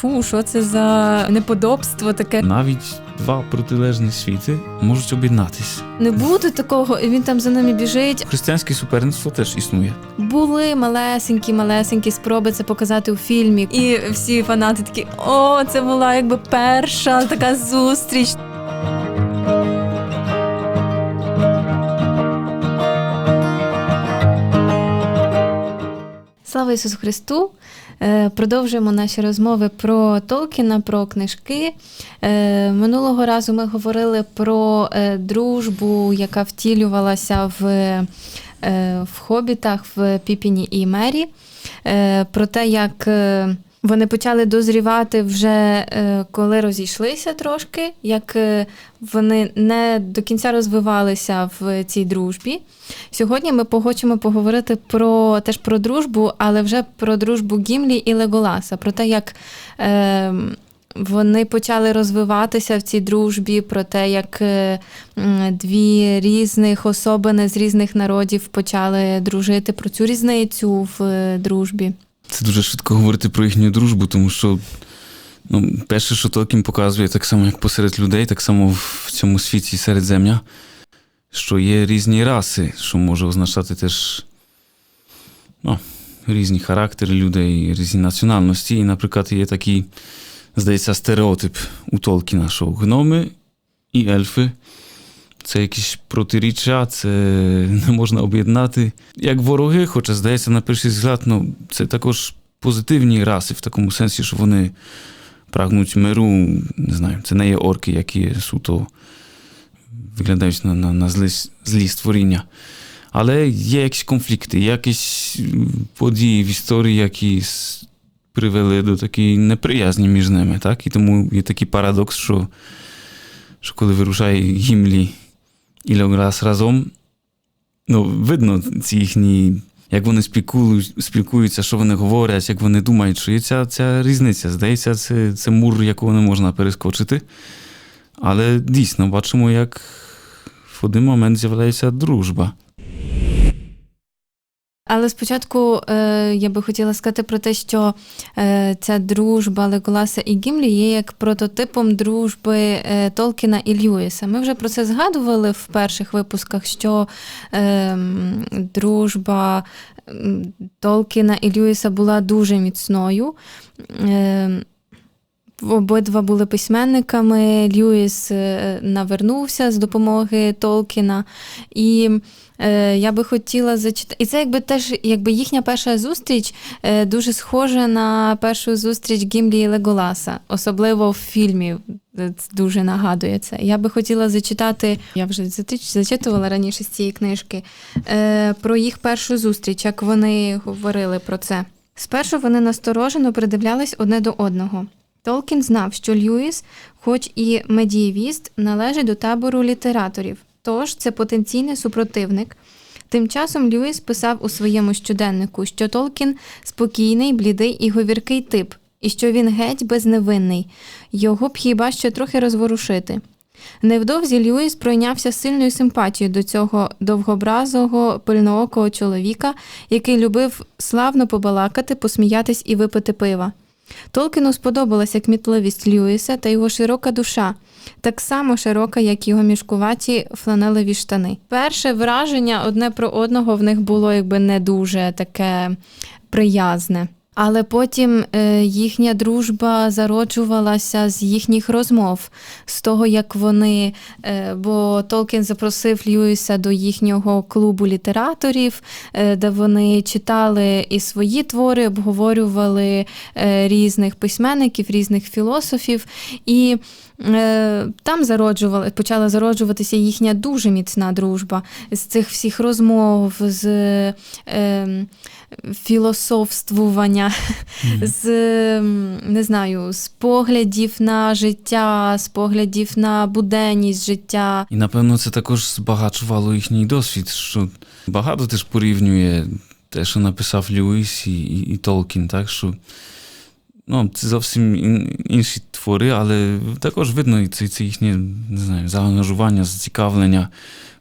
Фу, що це за неподобство таке? Навіть два протилежні світи можуть об'єднатись. Не буде такого, і він там за ними біжить. Християнське суперництво теж існує. Були малесенькі, малесенькі спроби це показати у фільмі. І всі фанати такі: о, це була якби перша така зустріч. Слава Ісусу Христу! Е, Продовжуємо наші розмови про Толкіна, про книжки. Е, Минулого разу ми говорили про е, дружбу, яка втілювалася в, в хобітах в Піпіні і Мері. Про те, як вони почали дозрівати вже е, коли розійшлися трошки, як е, вони не до кінця розвивалися в цій дружбі. Сьогодні ми хочемо поговорити про теж про дружбу, але вже про дружбу Гімлі і Леголаса, про те, як е, вони почали розвиватися в цій дружбі, про те, як е, дві різних особини з різних народів почали дружити, про цю різницю в дружбі. Це дуже швидко говорити про їхню дружбу, тому що ну, перше, що Толкін показує, так само, як посеред людей, так само в цьому світі середзем'я, що є різні раси, що може означати теж ну, різні характери людей, різні національності. І, наприклад, є такий, здається, стереотип у Толкіна, що гноми і ельфи. Це якісь протиріччя, це не можна об'єднати. Як вороги, хоча здається, на перший взгляд, ну, це також позитивні раси в такому сенсі, що вони прагнуть миру. Не знаю, це не є орки, які суто виглядають на, на, на злі, злі створіння. Але є якісь конфлікти, якісь події в історії, які привели до такої неприязні між ними. Так? І тому є такий парадокс, що, що коли вирушає Гімлі і раз разом, ну, видно ці їхні, як вони спілкуються, що вони говорять, як вони думають, що є ця, ця різниця. Здається, це, це мур, якого не можна перескочити. Але дійсно бачимо, як в один момент з'являється дружба. Але спочатку е, я би хотіла сказати про те, що е, ця дружба Леголаса і Гімлі є як прототипом дружби е, Толкіна і Льюіса. Ми вже про це згадували в перших випусках, що е, дружба Толкіна і Льюіса була дуже міцною. Е, Обидва були письменниками. Льюіс е, навернувся з допомоги Толкіна. І е, я би хотіла зачитати. І це якби теж якби їхня перша зустріч е, дуже схожа на першу зустріч Гімлі і Леголаса, особливо в фільмі. е, Дуже нагадує це. Я би хотіла зачитати, я вже зачитувала раніше з цієї книжки, е, про їх першу зустріч, як вони говорили про це. Спершу вони насторожено придивлялись одне до одного. Толкін знав, що Льюіс, хоч і медієвіст, належить до табору літераторів, тож це потенційний супротивник. Тим часом Льюіс писав у своєму щоденнику, що Толкін спокійний, блідий і говіркий тип, і що він геть безневинний, його б хіба що трохи розворушити. Невдовзі Льюіс пройнявся сильною симпатією до цього довгобразого, пильноокого чоловіка, який любив славно побалакати, посміятись і випити пива. Толкіну сподобалася кмітливість Льюіса та його широка душа, так само широка, як його мішкуваті фланелеві штани. Перше враження одне про одного в них було якби не дуже таке приязне. Але потім е, їхня дружба зароджувалася з їхніх розмов, з того, як вони, е, бо Толкін запросив Льюіса до їхнього клубу літераторів, е, де вони читали і свої твори, обговорювали різних письменників, різних філософів. І там зароджували, почала зароджуватися їхня дуже міцна дружба з цих всіх розмов, з філософствування, з не знаю, з поглядів на життя, з поглядів на буденність життя. І напевно це також збагачувало їхній досвід, що багато теж порівнює те, що написав Льюіс і, і, і Толкін, так що ну, це зовсім інші твори, але також видно і це, це їхнє не знаю, заангажування, зацікавлення.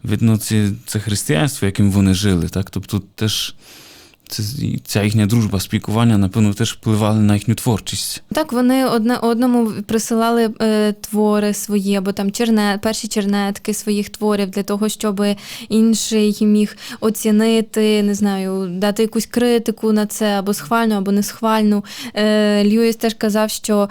Видно, це, це християнство, яким вони жили. Так? Тобто теж ця їхня дружба, спілкування, напевно, теж впливали на їхню творчість. Так, вони одне одному присилали е, твори свої, або там черне, перші чернетки своїх творів для того, щоб інший міг оцінити, не знаю, дати якусь критику на це, або схвальну, або не схвальну. Е, Льюіс теж казав, що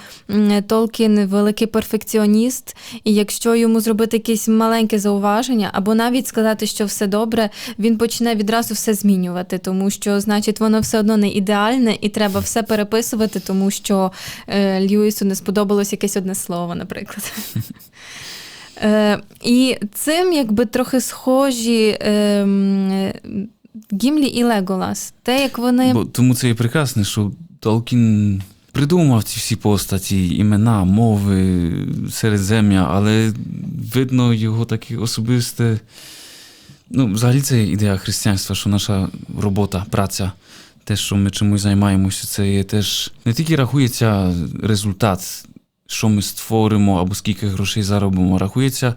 Толкін великий перфекціоніст, і якщо йому зробити якесь маленьке зауваження, або навіть сказати, що все добре, він почне відразу все змінювати, тому що, значить, воно все одно не ідеальне, і треба все переписувати, тому що е, Льюісу не сподобалось якесь одне слово, наприклад. Е, і цим якби трохи схожі ем, Гімлі і Леголас. Те, як вони. Бо тому це і прекрасне, що Толкін придумав ці всі постаті, імена, мови, середзем'я, але видно його таке особисте. Ну, взагалі це ідея християнства, що наша робота, праця, те, що ми чимось займаємося, це є теж не тільки рахується результат, що ми створимо або скільки грошей заробимо, рахується,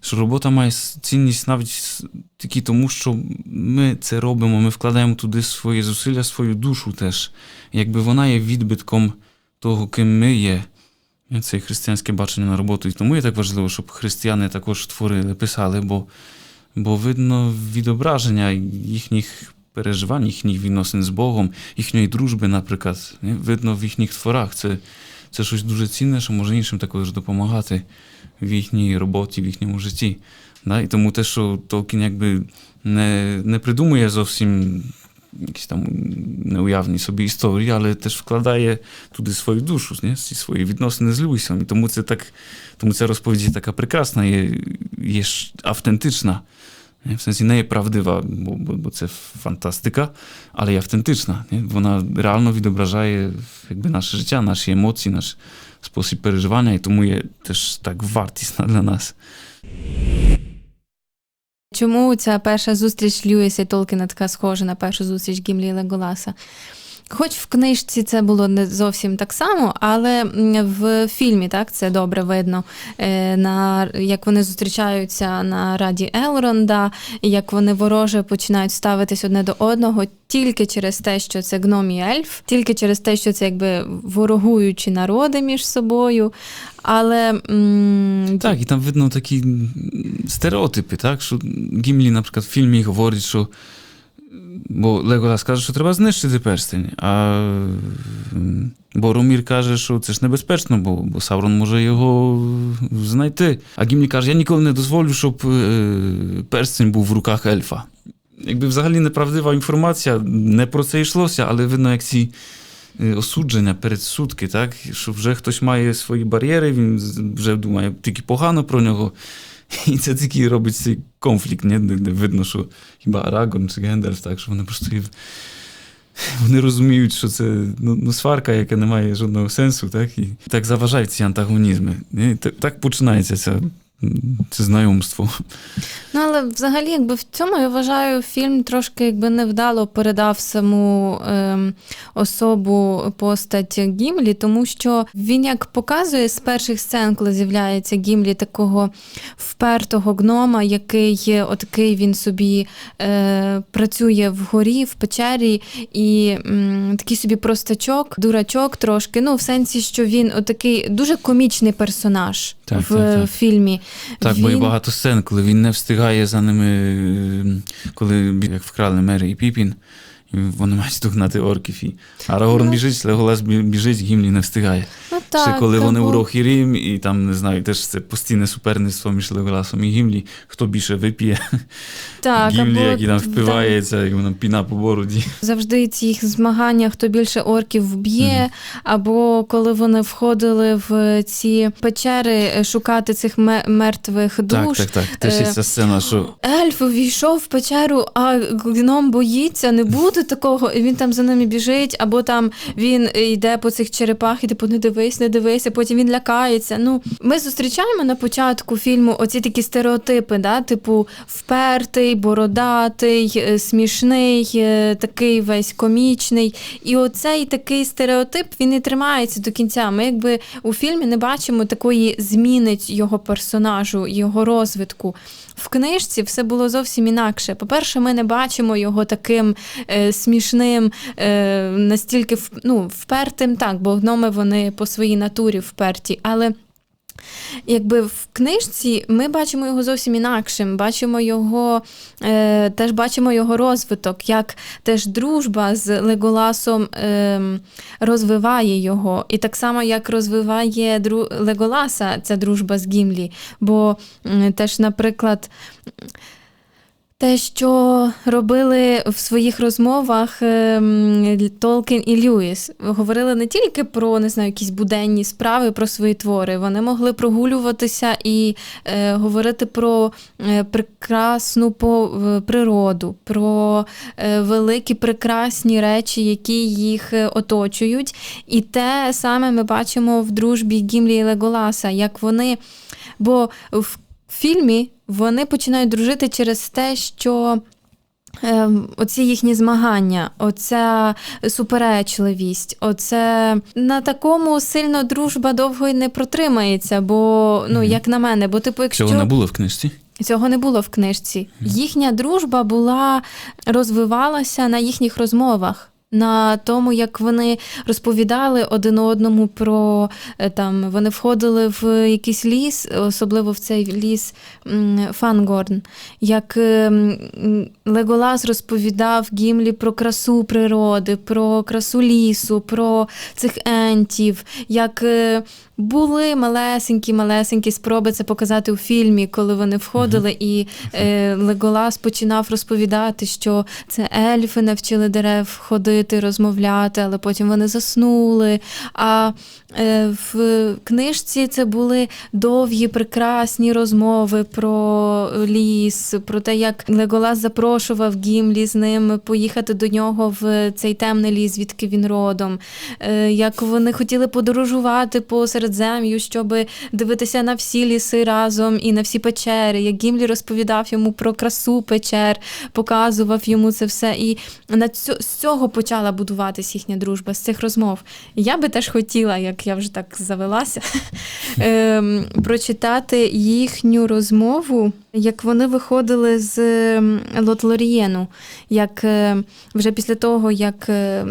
що робота має цінність навіть тільки тому, що ми це робимо, ми вкладаємо туди свої зусилля, свою душу теж. Якби вона є відбитком того, ким ми є. Це християнське бачення на роботу. І тому є так важливо, щоб християни також творили, писали, бо, бо видно відображення їхніх переживань, їхніх відносин з Богом, їхньої дружби, наприклад. Ні? Видно в їхніх творах. Це, це щось дуже цінне, що може іншим також допомагати в їхній роботі, в їхньому житті. Да? І тому те, що Толкін якби не, не придумує зовсім якісь там неуявні собі історії, але теж вкладає туди свою душу, ні? ці свої відносини з Люїсом. І тому це так, тому ця розповідь є така прекрасна, є, є ж автентична. Ні? В сенсі не є правдива, бо, бо, бо це фантастика, але є автентична. Ні? Вона реально відображає якби, наше життя, наші емоції, наш спосіб переживання, і тому є теж так вартісна для нас. Чому ця перша зустріч Льюіса і Толкіна така схожа на першу зустріч Гімлі і Леголаса? Хоч в книжці це було не зовсім так само, але в фільмі так це добре видно, е, на, як вони зустрічаються на раді Елронда, як вони вороже починають ставитись одне до одного тільки через те, що це гном і ельф, тільки через те, що це якби ворогуючі народи між собою. Але м, Так, і там видно такі стереотипи, так? Що Гімлі, наприклад, в фільмі говорить, що бо Леголас каже, що треба знищити перстень, а Боромір каже, що це ж небезпечно, бо, бо Саврон може його знайти. А Гімлі каже, я ніколи не дозволю, щоб е, перстень був в руках ельфа. Якби взагалі неправдива інформація, не про це йшлося, але видно, як ці е, осудження, передсудки, так? що вже хтось має свої бар'єри, він вже думає тільки погано про нього. І це тільки робить цей конфлікт, ні? Де, видно, що хіба Арагорн чи Гендальф, так, що вони просто вони розуміють, що це ну, ну, сварка, яка не має жодного сенсу, так? І так заважають ці антагонізми. Ні? Так, починається це, це знайомство. Ну, але взагалі, якби в цьому я вважаю, фільм трошки якби невдало передав саму ем, особу постать Гімлі, тому що він як показує з перших сцен, коли з'являється Гімлі такого впертого гнома, який отакий він собі е, працює вгорі, в печері, і м, такий собі простачок, дурачок трошки. Ну, в сенсі, що він отакий дуже комічний персонаж Так, в так, так. фільмі. Так, бо є багато сцен, коли він не встигає за ними, е, коли як вкрали Мері і Піпін, і вони мають догнати орків. І Арагорн Ну. біжить, Леголас біжить, Гімлі не встигає. Ну, Ще коли вони або- у Рохірім, і там, не знаю, теж це постійне суперництво між Леголасом і Гімлі, хто більше вип'є. Так, Гімлі, або, який там да, як вона піна по бороді. завжди ці їх змагання, хто більше орків вб'є, або коли вони входили в ці печери е, шукати цих ме- мертвих душ. так, так. Теж є Е, ця сцена, що Ельф увійшов в печеру, а гном боїться, не буде такого. І він там за ними біжить, або там він йде по цих черепах, і типу не дивись, не дивися. Потім він лякається. Ну, ми зустрічаємо на початку фільму оці такі стереотипи, да? типу впертий, бородатий, е, смішний, е, такий весь комічний. І оцей такий стереотип він і тримається до кінця. Ми якби у фільмі не бачимо такої зміни його персонажу, його розвитку. В книжці все було зовсім інакше. По-перше, ми не бачимо його таким е, смішним, е, настільки ну, впертим, так, бо гноми вони по своїй натурі вперті, але. Якби в книжці ми бачимо його зовсім інакшим, бачимо його, е, теж бачимо його розвиток, як теж дружба з Леголасом е, розвиває його. І так само, як розвиває дру... Леголаса ця дружба з Гімлі. Бо е, теж, наприклад, те, що робили в своїх розмовах ем, Толкін і Льюіс, говорили не тільки про не знаю, якісь буденні справи, про свої твори. Вони могли прогулюватися і е, говорити про е, прекрасну природу, про е, великі прекрасні речі, які їх е, оточують. І те саме ми бачимо в дружбі Гімлі і Леголаса, як вони. Бо в фільмі вони починають дружити через те, що. Ем, Оці їхні змагання, оця суперечливість, оце на такому сильно дружба довго й не протримається, бо ну Мгм. як на мене, бо типу, якщо Цього не було в книжці. Цього не було в книжці. Їхня дружба була розвивалася на їхніх розмовах. На тому, як вони розповідали один одному про е, там, вони входили в якийсь ліс, особливо в цей ліс Фангорн, як е, Леголас розповідав Гімлі про красу природи, про красу лісу, про цих ентів, як е, були малесенькі, малесенькі спроби це показати у фільмі, коли вони входили, і е, Леголас починав розповідати, що це ельфи навчили дерев ходити, розмовляти, але потім вони заснули. А е, в книжці це були довгі, прекрасні розмови про ліс, про те, як Леголас запрошував Гімлі з ним поїхати до нього в цей темний ліс, звідки він родом, е, як вони хотіли подорожувати по Середзем'ю, щоб дивитися на всі ліси разом і на всі печери. Як Гімлі розповідав йому про красу печер, показував йому це все. І на цьо, з цього почала будуватись їхня дружба, з цих розмов. Я би теж хотіла, як я вже так завелася, ем, прочитати їхню розмову, як вони виходили з ем, Лотлорієну, як е, вже після того, як е,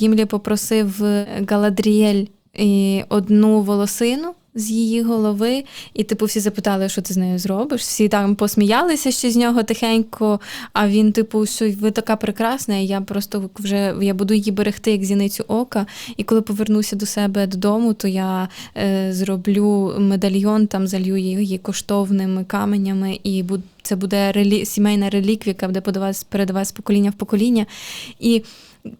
Гімлі попросив Галадріель і одну волосину. З її голови, і типу всі запитали, що ти з нею зробиш. Всі там посміялися ще з нього тихенько. А він, типу, що ви така прекрасна, і я просто вже я буду її берегти як зіницю ока. І коли повернуся до себе додому, то я е, зроблю медальйон, там залью її коштовними каменями, і це буде релі... сімейна реліквія, яка буде передаватися з покоління в покоління. І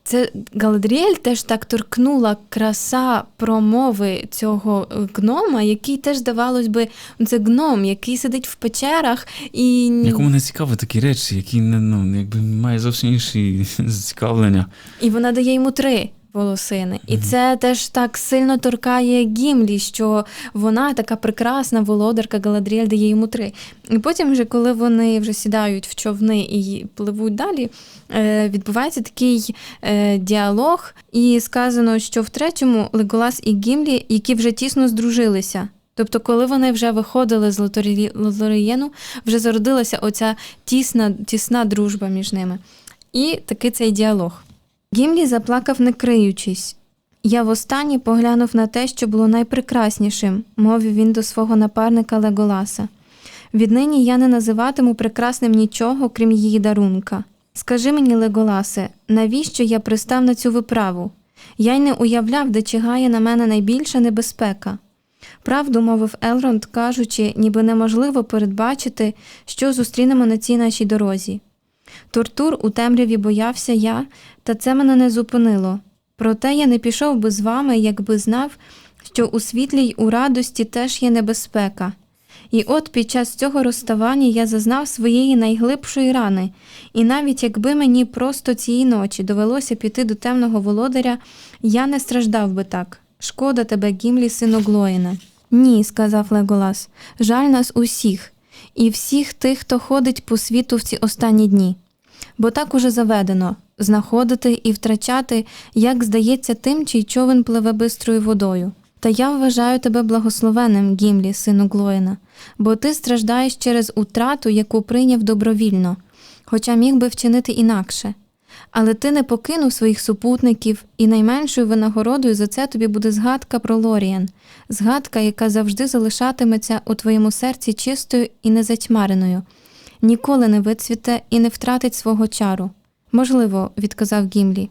це Галадріель теж так торкнула краса промови цього гнома, який теж, здавалось би, це гном, який сидить в печерах і Якому не цікаві такі речі, які не, ну, якби має зовсім інші зацікавлення. І вона дає йому три волосини. І це теж так сильно торкає Гімлі, що вона така прекрасна володарка Галадріель дає йому три. І потім, вже, коли вони вже сідають в човни і пливуть далі, е, відбувається такий е, діалог, і сказано, що в третьому Леголас і Гімлі, які вже тісно здружилися. Тобто, коли вони вже виходили з Лоторі- Лоторієну, вже зародилася оця тісна, тісна дружба між ними. І такий цей діалог. Гімлі заплакав, не криючись. Я востаннє поглянув на те, що було найпрекраснішим, мовив він до свого напарника Леголаса. Віднині я не називатиму прекрасним нічого, крім її дарунка. Скажи мені, Леголасе, навіщо я пристав на цю виправу? Я й не уявляв, де чигає на мене найбільша небезпека. Правду мовив Елронд, кажучи, ніби неможливо передбачити, що зустрінемо на цій нашій дорозі. Тортур у темряві боявся я, та це мене не зупинило. Проте я не пішов би з вами, якби знав, що у світлі й у радості теж є небезпека. І от під час цього розставання я зазнав своєї найглибшої рани, і навіть якби мені просто цієї ночі довелося піти до темного володаря, я не страждав би так. Шкода тебе, Гімлі, сину Глоїна. Ні, сказав Леголас, жаль нас усіх, і всіх тих, хто ходить по світу в ці останні дні. Бо так уже заведено знаходити і втрачати, як здається, тим, чий човен пливе бистрою водою. Та я вважаю тебе благословенним, Гімлі, сину Глоїна, бо ти страждаєш через утрату, яку прийняв добровільно, хоча міг би вчинити інакше. Але ти не покинув своїх супутників, і найменшою винагородою за це тобі буде згадка про Лоріан, згадка, яка завжди залишатиметься у твоєму серці чистою і незатьмареною, ніколи не вицвіте і не втратить свого чару. Можливо, відказав Гімлі.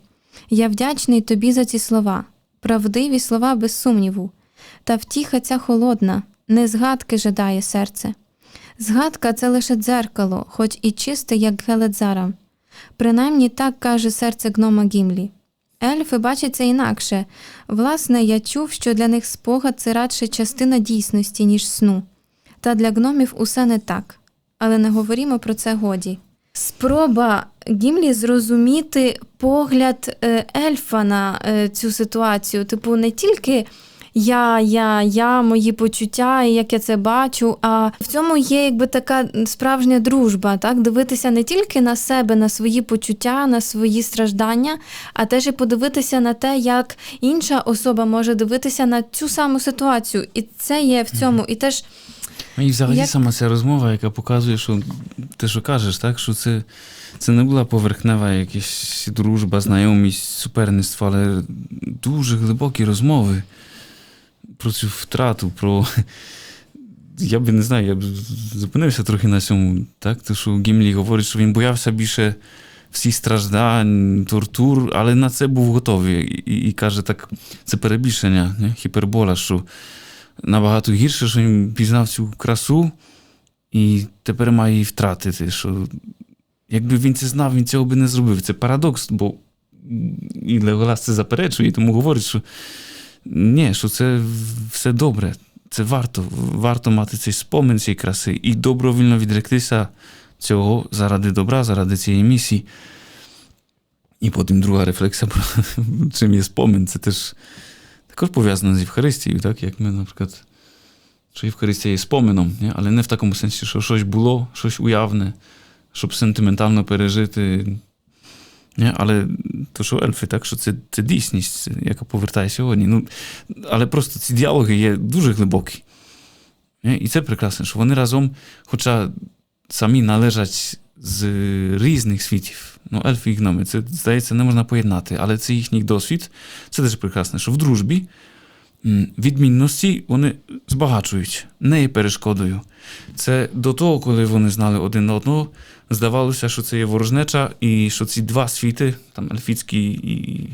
Я вдячний тобі за ці слова, правдиві слова без сумніву. Та втіха ця холодна, не згадки жадає серце. Згадка це лише дзеркало, хоч і чисте, як Геледзара. Принаймні так каже серце гнома Гімлі. Ельфи бачать це інакше. Власне, я чув, що для них спогад це радше частина дійсності, ніж сну. Та для гномів усе не так. Але не говоримо про це годі. Спроба Гімлі зрозуміти погляд е, ельфа на е, цю ситуацію. Типу, не тільки я, я, я, мої почуття, і як я це бачу. А в цьому є якби така справжня дружба, так дивитися не тільки на себе, на свої почуття, на свої страждання, а теж і подивитися на те, як інша особа може дивитися на цю саму ситуацію. І це є в цьому. І теж І взагалі Як- сама ця розмова, яка показує, що ти що кажеш, так? що це, це не була поверхнева якась дружба, знайомість, суперництво, але дуже глибокі розмови про цю втрату, про. Я би не знаю, я б зупинився трохи на цьому, так? Тому що Гімлі говорить, що він боявся більше всіх страждань, тортур, але на це був готовий. І, і каже, так, це перебільшення, не? гіпербола, що набагато гірше, що він пізнав цю красу і тепер має її втратити. Що якби він це знав, він цього би не зробив. Це парадокс, бо і Леголас це заперечує, тому говорить, що ні, що це все добре. Це варто, варто мати цей спомин цієї краси і добровільно відректися цього заради добра, заради цієї місії. І потім друга рефлексія про чим є спомин. Це теж також пов'язано з Євхаристією, так? як ми, наприклад, що Євхаристія є спомином, ні? але не в такому сенсі, що щось було, щось уявне, щоб сентиментально пережити. Ні? Але то, що ельфи, так, що це, це дійсність, яка повертає сьогодні. Ну, але просто ці діалоги є дуже глибокі. Ні? І це прекрасно, що вони разом, хоча самі належать з різних світів. Ну, ельфи і гноми, це, здається, не можна поєднати, але це їхній досвід. Це дуже прекрасно, що в дружбі відмінності вони збагачують, не є перешкодою. Це до того, коли вони знали один одного, здавалося, що це є ворожнеча, і що ці два світи, там ельфійський і,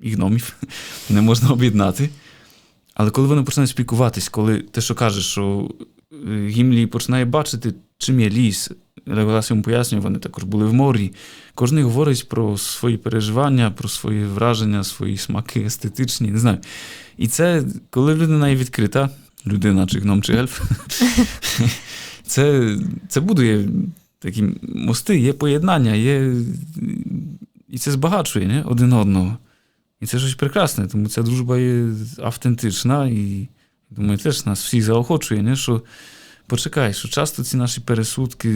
і гномів, не можна об'єднати. Але коли вони починають спілкуватись, коли те, що кажеш, що е, Гімлі починає бачити, чим є ліс, Леголас йому пояснює, вони також були в морі. Кожен говорить про свої переживання, про свої враження, свої смаки естетичні, не знаю. І це, коли людина є відкрита, людина чи гном, чи ельф, це, це будує такі мости, є поєднання, є, і це збагачує не? один одного. І це щось прекрасне, тому ця дружба є автентична і думаю, теж нас всіх заохочує, не? що почекай, що часто ці наші пересудки,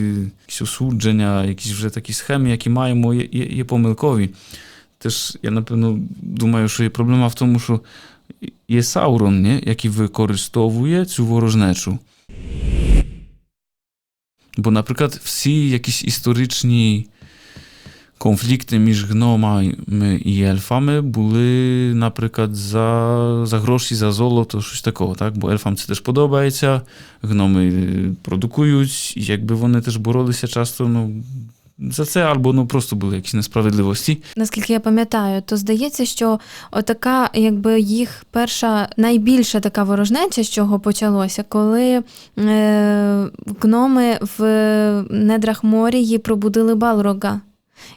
якісь осудження, якісь вже такі схеми, які маємо, є, є, є помилкові. Теж я, напевно, думаю, що є проблема в тому, що є Саурон, не? який використовує цю ворожнечу. Бо, наприклад, всі якісь історичні конфлікти між гномами і ельфами були, наприклад, за, за гроші, за золото, щось такого, так? Бо ельфам це теж подобається, гноми продукують, і якби вони теж боролися часто ну, за це, або ну, просто були якісь несправедливості. Наскільки я пам'ятаю, то здається, що отака, якби їх перша найбільша така ворожнеча, з чого почалося, коли е, гноми в недрах морії пробудили Балрога.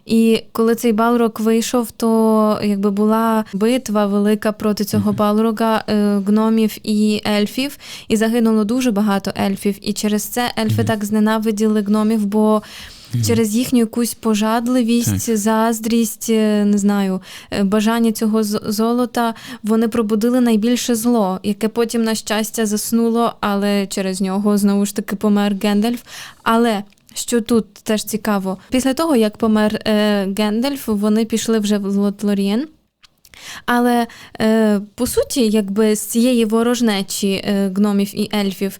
І коли цей Балрог вийшов, то якби була битва велика проти цього Мгм. Балрога е, гномів і ельфів, і загинуло дуже багато ельфів. І через це ельфи Мгм. так зненавиділи гномів, бо через їхню якусь пожадливість, заздрість, е, не знаю, е, бажання цього золота, вони пробудили найбільше зло, яке потім, на щастя, заснуло, але через нього знову ж таки помер Гендальф. Але що тут теж цікаво, після того, як помер е, Гендальф, вони пішли вже в Лотлорієн. Але е, по суті, якби з цієї ворожнечі е, гномів і ельфів,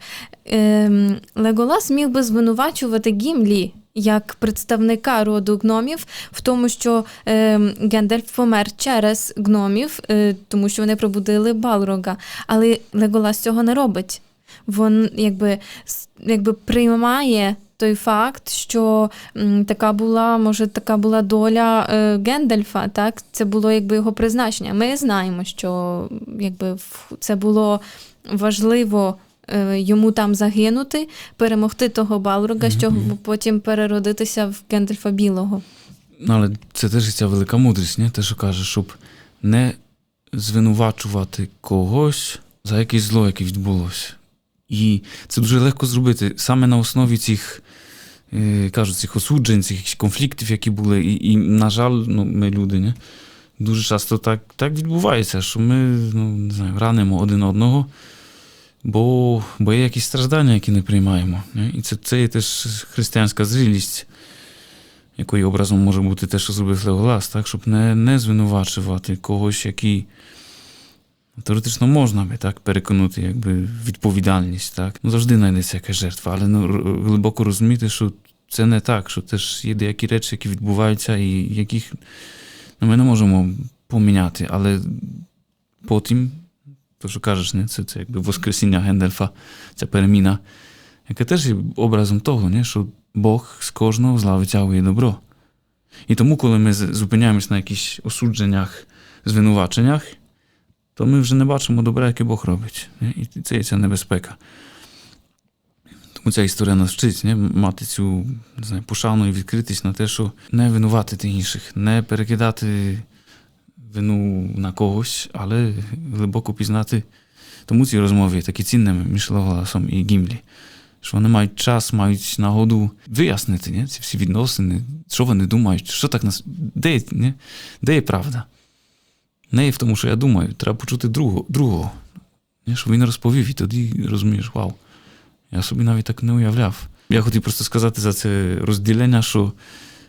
е, Леголас міг би звинувачувати Гімлі як представника роду гномів, в тому, що е, Гендальф помер через гномів, е, тому що вони пробудили Балрога. Але Леголас цього не робить. Він якби, якби приймає той факт, що така була, може, така була доля е, Гендальфа, так? Це було якби його призначення. Ми знаємо, що якби це було важливо е, йому там загинути, перемогти того Балрога, щоб потім переродитися в Гендальфа Білого. Ну, але це теж ця велика мудрість, не? те, що каже, щоб не звинувачувати когось за якесь зло, яке відбулося. І це дуже легко зробити саме на основі цих, кажуть, цих осуджень, цих конфліктів, які були. І, і на жаль, ну, ми люди, не? дуже часто так, так відбувається, що ми ну, не знаю, ранимо один одного, бо, бо є якісь страждання, які не приймаємо. Не? І це, це є теж християнська зрілість якою образом може бути те, що зробив Леголас, так? щоб не, не звинувачувати когось, який теоретично можна би так переконати якби, відповідальність. Так? Ну, завжди знайдеться якась жертва, але ну, глибоко розуміти, що це не так, що теж є деякі речі, які відбуваються, і яких ну, ми не можемо поміняти, але потім, то, що кажеш, не? Це, це якби Воскресіння Гендельфа, ця переміна, яке теж є образом того, не? що Бог з кожного зла витягує добро. І тому, коли ми зупиняємось на якихось осудженнях, звинуваченнях, то ми вже не бачимо добра, яке Бог робить. І це є ця небезпека. Тому ця історія нас вчить не? мати цю не знаю, пошану і відкритість на те, що не винуватити інших, не перекидати вину на когось, але глибоко пізнати. Тому ці розмови такі цінними між Леголасом і Гімлі що вони мають час, мають нагоду вияснити не? ці всі відносини, що вони думають, що так нас. Де, не? де є правда? Не в тому, що я думаю, треба почути другого, другого щоб він розповів, і тоді розумієш, вау, я собі навіть так не уявляв. Я хотів просто сказати за це розділення, що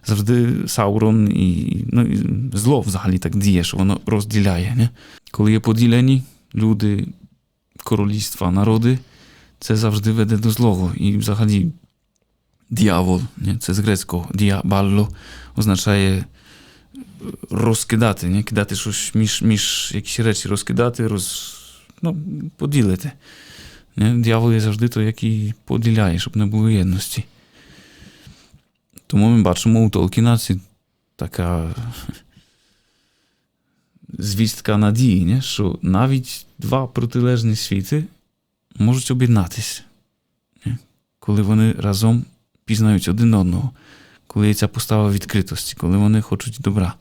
завжди Саурон і, ну, і зло взагалі так діє, що воно розділяє. Не? Коли є поділені люди, королівства, народи, це завжди веде до злого. І взагалі дьявол, не? це з грецького діабалло означає розкидати, не? кидати щось між, між якісь речі, розкидати, роз, ну, поділити. Дьявол є завжди той, який поділяє, щоб не було єдності. Тому ми бачимо у Толкіна ці така звістка надії, не? що навіть два протилежні світи можуть об'єднатися, коли вони разом пізнають один одного, коли є ця постава відкритості, коли вони хочуть добра.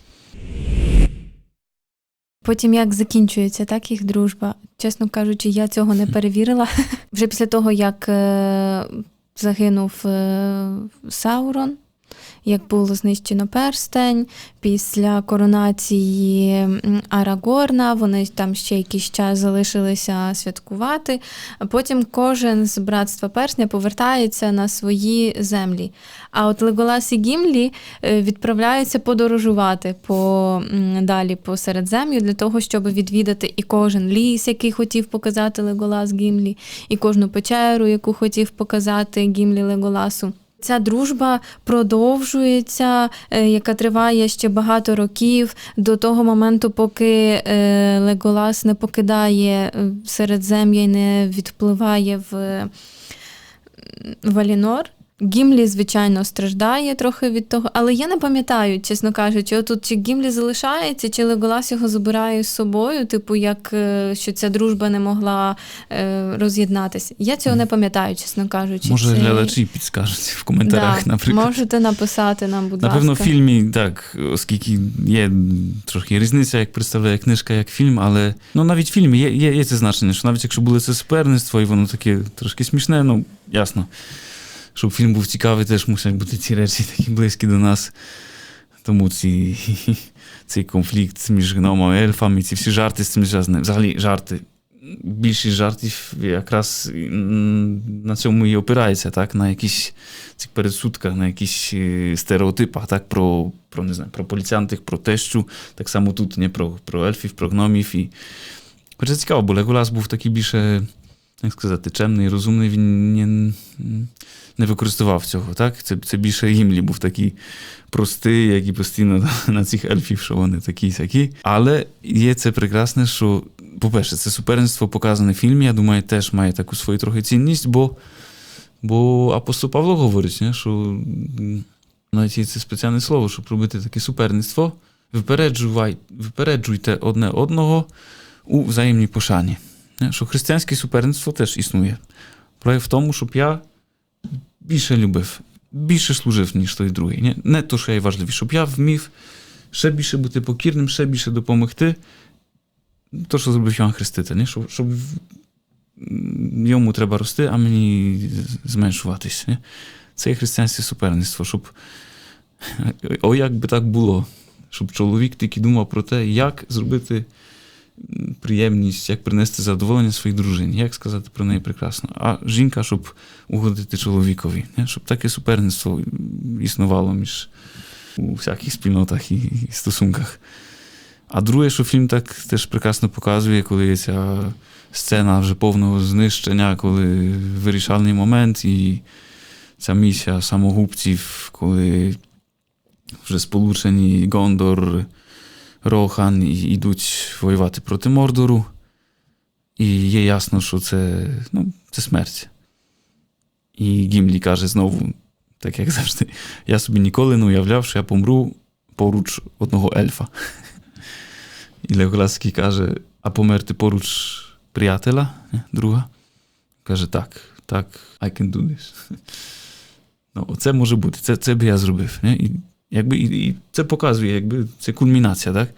Потім як закінчується так їх дружба. Чесно кажучи, я цього не перевірила. Вже після того, як е, загинув е, Саурон, як було знищено перстень, після коронації Арагорна, вони там ще якийсь час залишилися святкувати. Потім кожен з братства персня повертається на свої землі. А от Леголас і Гімлі е, відправляються подорожувати по далі по Середзем'ю для того, щоб відвідати і кожен ліс, який хотів показати Леголас Гімлі, і кожну печеру, яку хотів показати Гімлі Леголасу. Ця дружба продовжується, е, яка триває ще багато років до того моменту, поки е, Леголас не покидає е, Середзем'я і не відпливає в Валінор. Гімлі, звичайно, страждає трохи від того, але я не пам'ятаю, чесно кажучи, отут чи Гімлі залишається, чи Леголас його забирає з собою, типу, як е, що ця дружба не могла е, роз'єднатися. Я цього не пам'ятаю, чесно кажучи. Може, Це- глядачі підскажуть в коментарях, Да, наприклад. Можете написати нам, будь Напевно, в фільмі так, оскільки є трохи різниця, як представляє книжка, як фільм, але ну навіть в фільмі є, є, є це значення, що навіть якщо було це суперництво, і воно таке трошки смішне, ну ясно. Щоб фільм був цікавий, теж мусять бути ці речі такі близькі до нас. Тому ці, цей конфлікт між гномами і ельфами, ці всі жарти з цим зв'язані. Взагалі жарти. Більшість жартів якраз м, на цьому і опирається, так? на якісь цих передсудках, на якісь е, стереотипах, так, про, про, не знаю, про поліціянтів, про тещу, так само тут, не про, про ельфів, про гномів. І... Хоча цікаво, бо Леголас був такий більше як сказати, чемний, розумний, він не, не використовував цього. Так? Це, це більше Гімлі був такий простий, який постійно на цих ельфів, що вони такі сякі. Але є це прекрасне, що, по-перше, це суперництво показане в фільмі, я думаю, теж має таку свою трохи цінність, бо, бо апостол Павло говорить, не, що навіть є це спеціальне слово, щоб робити таке суперництво. Випереджуйте одне одного у взаємній пошані. Що християнське суперництво теж існує. Прояв в тому, щоб я більше любив, більше служив, ніж той другий. Не, не то, що я важливий, щоб я вмів ще більше бути покірним, ще більше допомогти. То, що зробив Йоанн Хреститель, не? Щоб, щоб йому треба рости, а мені зменшуватись. Не? Це є християнське суперництво, щоб о, як би так було, щоб чоловік тільки думав про те, як зробити приємність, як принести задоволення своїй дружині, як сказати про неї прекрасно. А жінка, щоб угодити чоловікові, не? щоб таке суперництво існувало між у всяких спільнотах і, і стосунках. А друге, що фільм так теж прекрасно показує, коли ця сцена вже повного знищення, коли вирішальний момент, і ця місія самогубців, коли вже сполучені Гондор, Рохан йдуть воювати проти Мордору. І є ясно, що це, ну, це смерть. І Гімлі каже знову, так як завжди, я собі ніколи не уявляв, що я помру поруч одного ельфа. І Леголаський каже, а померти поруч приятеля, друга. Каже, так, так, I can do this. Ну, це може бути, це, це би я зробив. Не? І, якби, і, це показує, якби це кульмінація, так?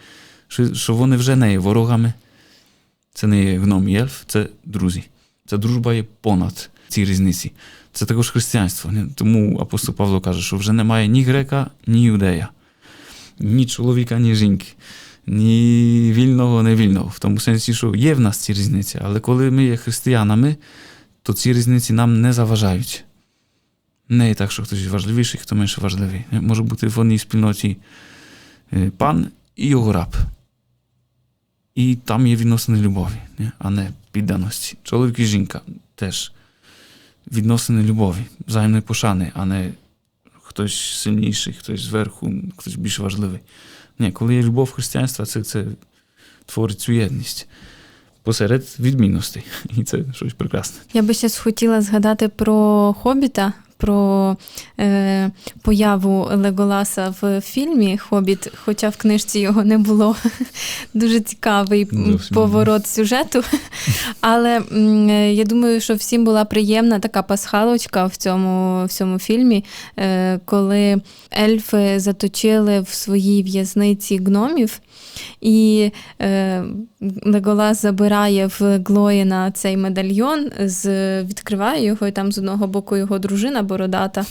Що, що вони вже не є ворогами. Це не є гном і ельф, це друзі. Ця дружба є понад ці різниці. Це також християнство. Тому апостол Павло каже, що вже немає ні грека, ні юдея, ні чоловіка, ні жінки, ні вільного, ні вільного. В тому сенсі, що є в нас ці різниці, але коли ми є християнами, то ці різниці нам не заважають. Не так, що хтось важливіший, хто менше важливий. Може бути в одній спільноті е, пан і його раб. І там є відносини любові, а не підданості. Чоловік і жінка теж відносини любові, взаємної пошани, а не хтось сильніший, хтось зверху, хтось більш важливий. Ні, коли є любов християнства, це, це творить цю єдність посеред відмінностей. І це щось прекрасне. Я би ще хотіла згадати про Хобіта, про е, появу Леголаса в фільмі Хобіт, хоча в книжці його не було. Дуже цікавий Зовсім поворот сюжету. Але е, я думаю, що всім була приємна така пасхалочка в цьому, в цьому фільмі, е, коли ельфи заточили в своїй в'язниці гномів. І е, Леголас забирає в Глоїна цей медальйон, з, відкриває його, і там з одного боку його дружина бородата.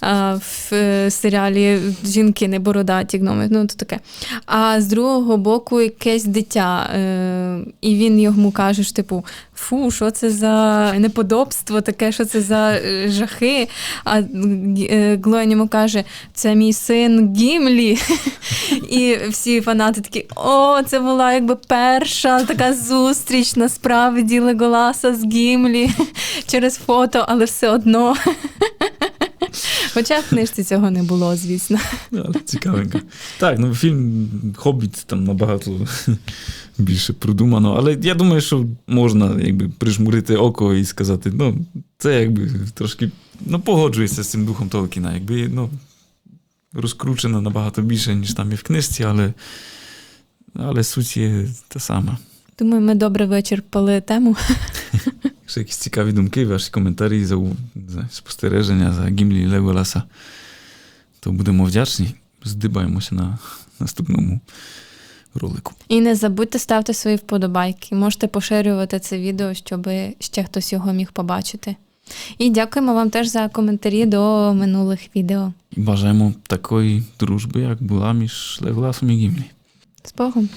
А в е, серіалі жінки не бородаті гноми, ну то таке. А з другого боку якесь дитя. Е, і він йому каже, що, типу, фу, що це за неподобство таке, що це за е, жахи. А Глоїн йому каже, це мій син Гімлі. І всі фанати такі: о, це була якби перша така зустріч насправді Леголаса з Гімлі через фото, але все одно. Хоча в книжці цього не було, звісно. Але цікавенько. Так, ну фільм Хобіт там набагато більше продумано. Але я думаю, що можна якби прижмурити око і сказати, ну, це якби трошки ну, погоджується з цим духом Толкіна. Якби ну, розкручено набагато більше, ніж там і в книжці, але, але суть є та сама. Думаю, ми добре вичерпали тему. Якщо якісь цікаві думки, ваші коментарі, за, за спостереження за Гімлі Леголаса, то будемо вдячні. Здибаємося на наступному ролику. І не забудьте ставити свої вподобайки. Можете поширювати це відео, щоб ще хтось його міг побачити. І дякуємо вам теж за коментарі до минулих відео. І бажаємо такої дружби, як була між Леголасом і Гімлі. З Богом!